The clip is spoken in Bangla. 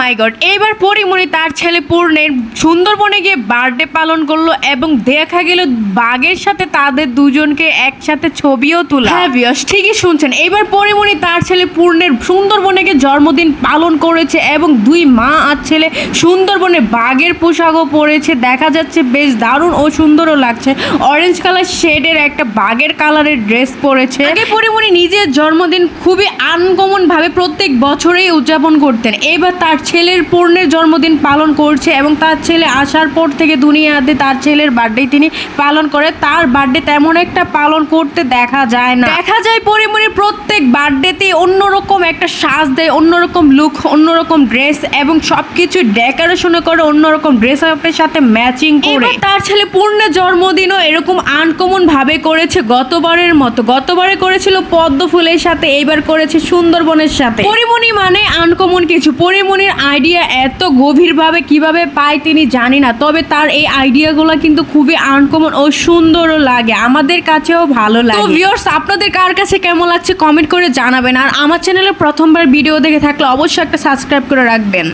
মাই গড এইবার পরিমণি তার ছেলে পূর্ণের সুন্দরবনে গিয়ে বার্থডে পালন করল এবং দেখা গেল বাঘের সাথে তাদের দুজনকে একসাথে ছবিও তোলা। হ্যাঁ বিয়স ঠিকই শুনছেন। এইবার পরিমণি তার ছেলে পূর্ণের সুন্দরবনে গিয়ে জন্মদিন পালন করেছে এবং দুই মা আর ছেলে সুন্দরবনে বাঘের পোশাকও পরেছে। দেখা যাচ্ছে বেশ দারুণ ও সুন্দরও লাগছে। অরেঞ্জ কালার শেডের একটা বাঘের কালারের ড্রেস পরেছে। আগে পরিমণি নিজের জন্মদিন খুবই আনকমন ভাবে প্রত্যেক বছরেই উদযাপন করতেন। এবার তার ছেলের পূর্ণের জন্মদিন পালন করছে এবং তার ছেলে আসার পর থেকে দুনিয়াতে তার ছেলের বার্থডে তিনি পালন করে। তার বার্থডে তেমন একটা পালন করতে দেখা যায় না। দেখা যায় পরিমণির প্রত্যেক বার্থডেতে অন্যরকম একটা সাজ দেয় অন্যরকম লুক অন্যরকম ড্রেস এবং সব সবকিছু ডেকোরেশন করে অন্যরকম ড্রেস আপের সাথে ম্যাচিং করে। তার ছেলে পূর্ণের জন্মদিনও এরকম আনকমন ভাবে করেছে গতবারের মতো। গতবারে করেছিল পদ্ম ফুলের সাথে এইবার করেছে সুন্দরবনের সাথে। পরিমণি মানে আনকমন কিছু। পরিমণির আইডিয়া এত গভীরভাবে কীভাবে পায় তিনি জানি না তবে তার এই আইডিয়াগুলো কিন্তু খুবই আনকমন ও সুন্দরও লাগে আমাদের কাছেও ভালো লাগে। তো ভিউয়ার্স আপনাদের কার কাছে কেমন লাগছে? কমেন্ট করে জানাবেন আর আমার চ্যানেলে প্রথমবার ভিডিও দেখে থাকলে অবশ্যই একটা সাবস্ক্রাইব করে রাখবেন।